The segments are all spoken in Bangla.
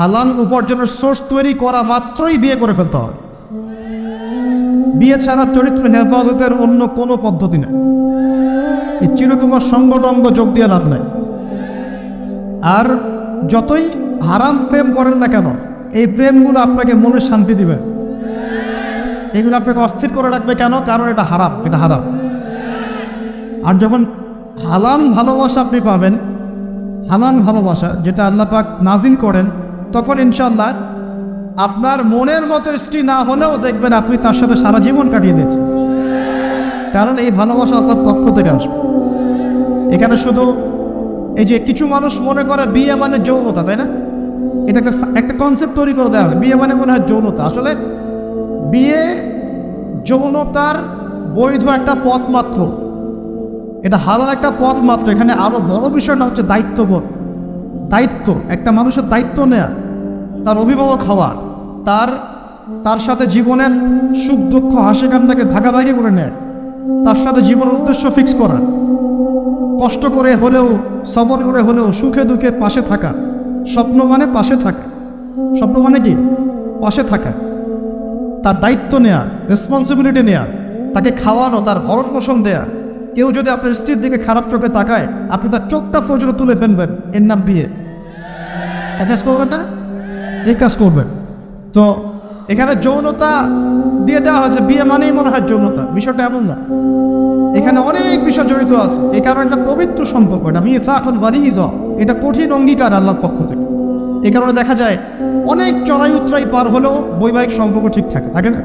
হালাল উপার্জনের সোর্স তৈরি করা মাত্রই বিয়ে করে ফেলতে হবে বিয়ে ছাড়া চরিত্র হেফাজতের অন্য কোনো পদ্ধতি নেই। এই চিরকুমার সঙ্গটঙ্গ যোগ দিয়ে লাভ নেই। আর যতই হারাম প্রেম করেন না কেন, এই প্রেমগুলো আপনাকে মনে শান্তি দিবে। এগুলো আপনাকে অস্থির করে রাখবে কেন? কারণ এটা হারাম এটা হারাম। আর যখন হালাল ভালোবাসা আপনি পাবেন, হালাল ভালোবাসা যেটা আল্লাহ পাক নাজিল করেন তখন ইনশাল্লাহ আপনার মনের মতো স্ত্রী না হলেও দেখবেন আপনি তার সাথে সারা জীবন কাটিয়ে দিয়েছেন। কারণ এই ভালোবাসা আপনার পক্ষ থেকে আসবে। এখানে শুধু এই যে কিছু মানুষ মনে করে বিয়ে মানে যৌনতা, তাই না? এটা একটা একটা কনসেপ্ট তৈরি করে দেওয়া হয় বিয়ে মানে মনে হয় যৌনতা। আসলে বিয়ে যৌনতার বৈধ একটা পথ মাত্র। এটা হালাল একটা পথ মাত্র। এখানে আরও বড় বিষয়টা হচ্ছে দায়িত্ববোধ। দায়িত্ব, একটা মানুষের দায়িত্ব নেয়া। তার অভিভাবক হওয়া, তার তার সাথে জীবনের সুখ দুঃখ হাসি কান্নাকে ভাগাভাগি করে নেয়, তার সাথে জীবনের উদ্দেশ্য ফিক্স করা, কষ্ট করে হলেও, সবর করে হলেও, সুখে দুঃখে পাশে থাকা, স্বপ্ন মানে পাশে থাকা। স্বপ্ন মানে কি? পাশে থাকা। তার দায়িত্ব নেয়া রেসপন্সিবিলিটি নেয়া, তাকে খাওয়ানো, তার ভরণ পোষণ দেয়া। কেউ যদি আপনার স্ত্রীর দিকে খারাপ চোখে তাকায়, আপনি তার চোখটা পর্যন্ত তুলে ফেলবেন। এর নাম বিয়ে। করবেন না? এই কাজ করবেন। তো এখানে যৌনতা দিয়ে দেওয়া হয়েছে, বিয়ে মানেই মনে হয় যৌনতা, বিষয়টা এমন না। এখানে অনেক বিষয় জড়িত আছে, এই কারণে এটা পবিত্র সম্পর্ক, এটা মিসা এখন বানিয়ে এটা কঠিন অঙ্গীকার আল্লাহর পক্ষ থেকে। এই কারণে দেখা যায়, অনেক চড়াই উত্তরাই পার হলেও বৈবাহিক সম্পর্ক ঠিক থাকে থাকে না।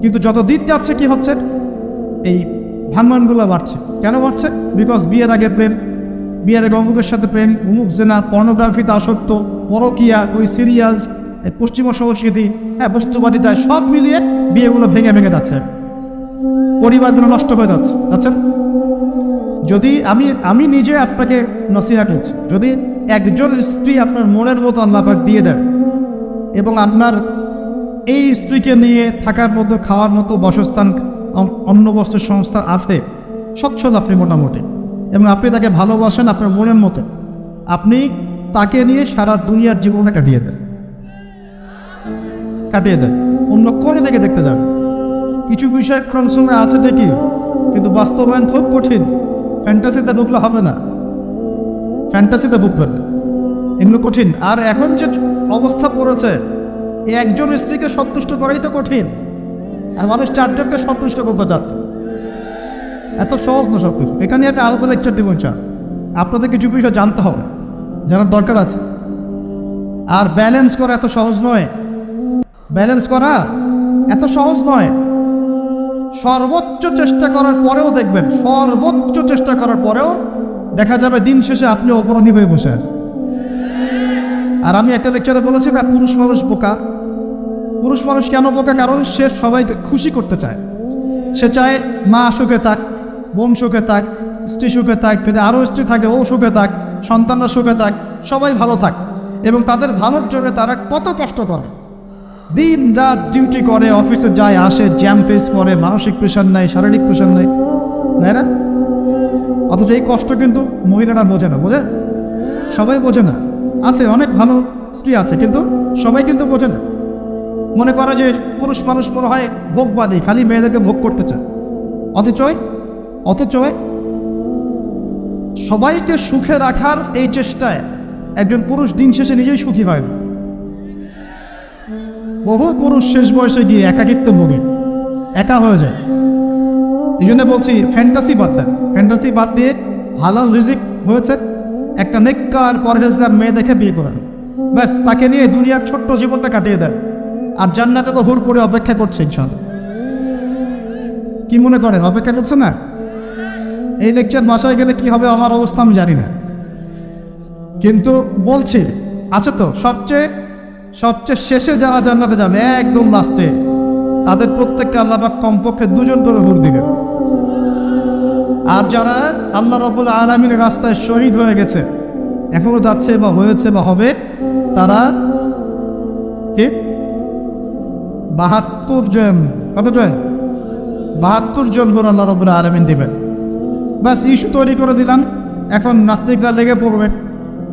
কিন্তু যত দিন যাচ্ছে, কি হচ্ছে? এই ভাঙ্গনগুলো বাড়ছে। কেন বাড়ছে? বিকজ বিয়ের আগে প্রেম বিয়ের অমুকের সাথে প্রেম অমুক জেনা পর্নোগ্রাফিতে আসক্ত, পরকিয়া, ওই সিরিয়ালস পশ্চিমা সংস্কৃতি হ্যাঁ বস্তুবাদিতা সব মিলিয়ে বিয়েগুলো ভেঙে ভেঙে যাচ্ছে। পরিবারগুলো নষ্ট হয়ে যাচ্ছে। আচ্ছা যদি আমি আমি নিজে আপনাকে নসিহা করছি, যদি একজন স্ত্রী আপনার মনের মতো আল্লাপাক দিয়ে দেন, এবং আপনার এই স্ত্রীকে নিয়ে থাকার মতো, খাওয়ার মতো বাসস্থান অন্ন বস্ত্রের সংস্থা আছে, সচ্ছল আপনি মোটামুটি। এবং আপনি তাকে ভালোবাসেন আপনার মনের মতো। আপনি তাকে নিয়ে সারা দুনিয়ার জীবনটা কাটিয়ে দেন। কাটিয়ে দেন। অন্য কোনো থেকে দেখতে যান। কিছু বিষয় ক্রমসময় আছে ঠিকই, কিন্তু বাস্তবায়ন খুব কঠিন। ফ্যান্টাসিতে ঢুকলে হবে না। ফ্যান্টাসিতে ঢুকবেন না। এগুলো কঠিন। আর এখন যে অবস্থা পড়েছে একজন স্ত্রীকে সন্তুষ্ট করাই তো কঠিন। আর মানুষ চারজনকে সন্তুষ্ট করতে চাচ্ছে। এত সহজ না সব কিছু এটা নিয়ে আপনি আলাদা লেকচার দেবেন চান আপনাদের কিছু বিষয় জানতে হবে, জানার দরকার আছে। আর ব্যালেন্স করা এত সহজ নয়। ব্যালেন্স করা এত সহজ নয়। সর্বোচ্চ চেষ্টা করার পরেও দেখবেন, সর্বোচ্চ চেষ্টা করার পরেও দেখা যাবে দিন শেষে আপনি অপরাধী হয়ে বসে আছেন। আর আমি একটা লেকচারে বলেছি না পুরুষ মানুষ বোকা। পুরুষ মানুষ কেন বোকা? কারণ সে সবাইকে খুশি করতে চায়। সে চায় মা সুখে থাক বোন সুখে থাক, স্ত্রী সুখে থাক, যদি আরও স্ত্রী থাকে, ও সুখে থাক, সন্তানরা সুখে থাক, সবাই ভালো থাক। এবং তাদের ভালোর জন্য তারা কত কষ্ট করে। দিন রাত ডিউটি করে, অফিসে যায়, আসে, জ্যাম ফেস করে, মানসিক প্রেশার নেয়, শারীরিক প্রেশার নেয়। তাই না? অথচ এই কষ্ট কিন্তু মহিলারা বোঝে না, বোঝে? সবাই বোঝে না। আছে, অনেক ভালো স্ত্রী আছে, কিন্তু সবাই কিন্তু বোঝে না। মনে করে যে পুরুষ মানুষ মনে হয় ভোগবাদী, খালি মেয়েদেরকে ভোগ করতে চায়। অথচ অথচ সবাইকে সুখে রাখার এই চেষ্টায় একজন পুরুষ দিন শেষে নিজেই সুখী হয় বহু পুরুষ শেষ বয়সে গিয়ে একাকিত্ব ভোগে, একা হয়ে যায়। এই জন্য বলছি ফ্যান্টাসি বাদ দেন। ফ্যান্টাসি বাদ দিয়ে হালাল রিজিক হয়েছে, একটা নেককার পরহেজগার মেয়ে দেখে বিয়ে করেন। ব্যাস, তাকে নিয়ে দুনিয়ার ছোট্ট জীবনটা কাটিয়ে দেন। আর জান্নাতে তো হুর করে অপেক্ষা করছে ইনশাল্লাহ কি মনে করেন, অপেক্ষা করছে না? এই লেকচার বাসায় গেলে কি হবে? আমার অবস্থা আমি জানি না। কিন্তু বলছি আছে তো, সবচেয়ে সবচেয়ে শেষে যারা জান্নাতে যাবে, একদম লাস্টে তাদের প্রত্যেককে আল্লাহ পাক কমপক্ষে দুজন করে হুর দিবেন। আর যারা আল্লাহ রবুল আলমিনের রাস্তায় শহীদ হয়ে গেছে, এখনও যাচ্ছে বা হয়েছে বা হবে, তারা কি? বাহাত্তর জন, কত জন? বাহাত্তর জন হুর আল্লাহ রবুল আলমিন দিবেন। ব্যাস ইস্যু তৈরি করে দিলাম। এখন নাস্তিকরা লেগে পড়বে।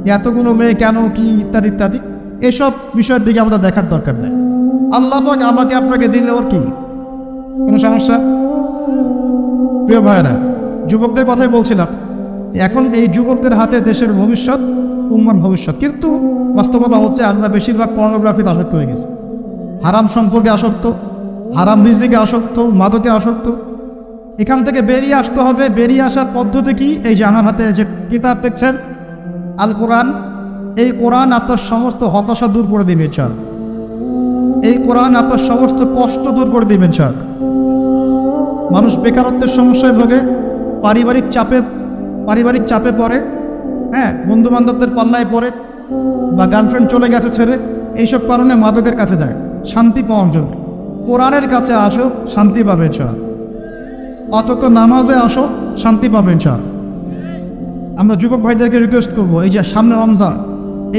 এতগুলো মেয়ে কেন, কি ইত্যাদি ইত্যাদি। এসব বিষয়ের দিকে আমাদের দেখার দরকার নেই। আল্লাহ আমাকে আপনাকে দিলে ওর কি? কোনো সমস্যা? প্রিয় ভাইয়েরা, যুবকদের কথাই বলছিলাম, এখন এই যুবকদের হাতে দেশের ভবিষ্যৎ, উম্মার ভবিষ্যৎ। কিন্তু বাস্তবতা হচ্ছে, আমরা বেশিরভাগ পর্নোগ্রাফিতে আসক্ত হয়ে গেছি। হারাম সম্পর্কে আসক্ত, হারাম রিজিকে আসক্ত, মাদকে আসক্ত এখান থেকে বেরিয়ে আসতে হবে। বেরিয়ে আসার পদ্ধতি কি? এই যে আমার হাতে যে কিতাব দেখছেন, আল কোরআন। এই কোরআন আপনার সমস্ত হতাশা দূর করে দিবে চাল এই কোরআন আপনার সমস্ত কষ্ট দূর করে দিবেন চাল মানুষ বেকারত্বের সমস্যায় ভোগে, পারিবারিক চাপে পারিবারিক চাপে পড়ে হ্যাঁ বন্ধু বান্ধবদের পাল্লায় পড়ে, বা গার্লফ্রেন্ড চলে গেছে ছেড়ে, এইসব কারণে মাদকের কাছে যায়, শান্তি পাওয়ার জন্য। কোরআনের কাছে আসো, শান্তি পাবে চাল অথচ নামাজে আসো, শান্তি পাবেন চাল আমরা যুবক ভাইদেরকে রিকোয়েস্ট করব, এই যে সামনে রমজান,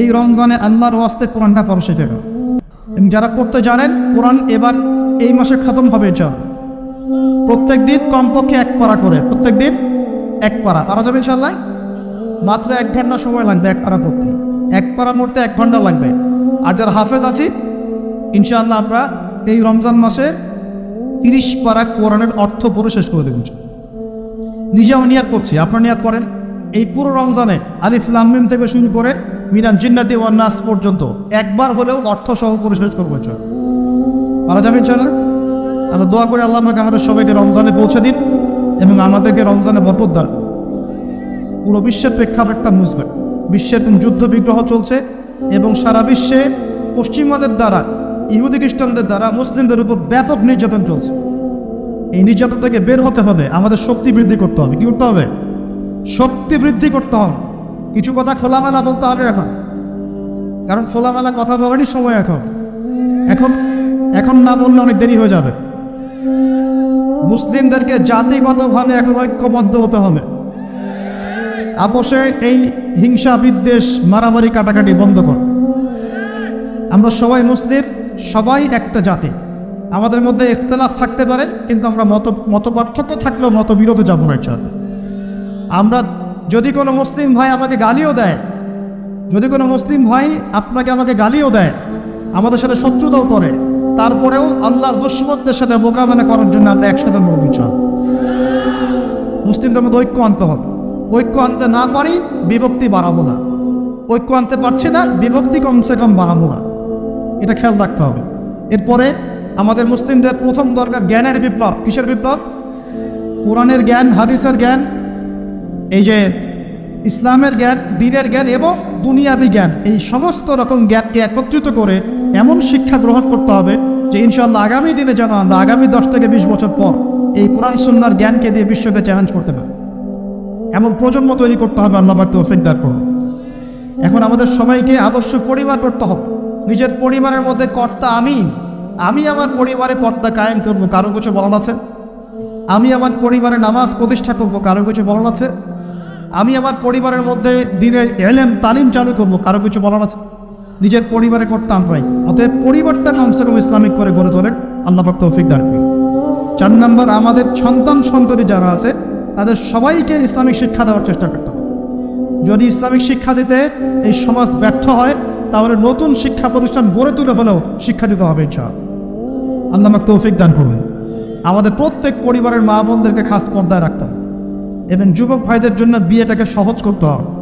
এই রমজানে আল্লাহর ওয়াস্তে কোরআনটা পড়ো সেটা এবং যারা পড়তে জানেন, কোরআন এবার এই মাসে খতম হবে চাল প্রত্যেক দিন কমপক্ষে এক পারা করে প্রত্যেক দিন এক পারা। পারা যাবে ইনশাল্লাহ মাত্র এক ঘণ্টা সময় লাগবে এক পারা পড়তে। এক পারা পড়তে এক ঘণ্টা লাগবে। আর যারা হাফেজ আছি, ইনশাআল্লাহ আমরা এই রমজান মাসে তিরিশ পারা কোরআনের অর্থ পড়ে শেষ করে দেবেন নিজে আমি নিয়াত করছি, আপনার নিয়াদ করেন। এই পুরো রমজানে আলিফ লামিম থেকে শুরু করে মিরান জিন্নাতি ওয়ান নাস পর্যন্ত একবার হলেও অর্থ সহ করে শেষ করব। পারা যাবে ইনশাআল্লাহ আমরা দোয়া করে আল্লাহ আমাকে আমাদের সবাইকে রমজানে পৌঁছে দিন এবং আমাদেরকে রমজানে বরকত পুরো বিশ্বের প্রেক্ষাপটটা বুঝবেন বিশ্বের যুদ্ধ বিগ্রহ চলছে এবং সারা বিশ্বে পশ্চিমাদের দ্বারা ইহুদি খ্রিস্টানদের দ্বারা মুসলিমদের উপর ব্যাপক নির্যাতন চলছে। এই নির্যাতন থেকে বের হতে হলে আমাদের শক্তি বৃদ্ধি করতে হবে। কি করতে হবে? শক্তি বৃদ্ধি করতে হবে। কিছু কথা খোলামেলা বলতে হবে এখন। কারণ খোলামেলা কথা বলারই সময় এখন। এখন এখন না বললে অনেক দেরি হয়ে যাবে। মুসলিমদেরকে জাতিগতভাবে এখন ঐক্যবদ্ধ হতে হবে। আপোষে এই হিংসা বিদ্বেষ মারামারি কাটাকাটি বন্ধ কর। আমরা সবাই মুসলিম। সবাই একটা জাতি। আমাদের মধ্যে ইখতলাফ থাকতে পারে, কিন্তু আমরা মত মত পার্থক্য থাকলেও মত বিরোধে যাব না চল আমরা যদি কোনো মুসলিম ভাই আমাকে গালিও দেয়, যদি কোনো মুসলিম ভাই আপনাকে আমাকে গালিও দেয়, আমাদের সাথে শত্রুতাও করে, তারপরেও আল্লাহর দুশ্মনদের সাথে মোকাবেলা করার জন্য আমরা একসাথে মরবি চল মুসলিমদের মধ্যে ঐক্য আনতে হবে। ঐক্য আনতে না পারি, বিভক্তি বাড়াবো না। ঐক্য আনতে পারছি না, বিভক্তি কমসে কম বাড়াবো না। এটা খেয়াল রাখতে হবে। এরপরে আমাদের মুসলিমদের প্রথম দরকার জ্ঞানের বিপ্লব। কিসের বিপ্লব? কোরআনের জ্ঞান, হাদিসের জ্ঞান, এই যে ইসলামের জ্ঞান, দিনের জ্ঞান এবং দুনিয়াবি জ্ঞান, এই সমস্ত রকম জ্ঞানকে একত্রিত করে এমন শিক্ষা গ্রহণ করতে হবে যে ইনশাল্লাহ আগামী দিনে যেন আমরা আগামী দশ থেকে বিশ বছর পর এই কোরআন সুন্নার জ্ঞানকে দিয়ে বিশ্বকে চ্যালেঞ্জ করতে পারি। এমন প্রজন্ম তৈরি করতে হবে, আল্লাহ তৌফিক দার করুন। এখন আমাদের সবাইকে আদর্শ পরিবার করতে হবে। নিজের পরিবারের মধ্যে কর্তা আমি আমি আমার পরিবারে কর্তা কায়েম করব, কারও কিছু বলার আছে? আমি আমার পরিবারে নামাজ প্রতিষ্ঠা করব, কারও কিছু বলার আছে? আমি আমার পরিবারের মধ্যে দিনের এলেম, তালিম চালু করব, কারও কিছু বলার আছে? নিজের পরিবারে করতে আমরাই অতএব পরিবারটা কমসে কম ইসলামিক করে গড়ে তোলেন, আল্লাহ পাক তৌফিক দান চার নম্বর, আমাদের সন্তান সন্ততি যারা আছে, তাদের সবাইকে ইসলামিক শিক্ষা দেওয়ার চেষ্টা করতে হবে। যদি ইসলামিক শিক্ষা দিতে এই সমাজ ব্যর্থ হয় তাহলে নতুন শিক্ষা প্রতিষ্ঠান গড়ে তুলে হলেও শিক্ষা দিতে হবে ইচ্ছা আল্লাহ আমাকে তৌফিক দান করুন। আমাদের প্রত্যেক পরিবারের মা বোনদেরকে খাস পর্দায় রাখতে হবে। এবং যুবক ভাইদের জন্য বিয়েটাকে সহজ করতে হবে।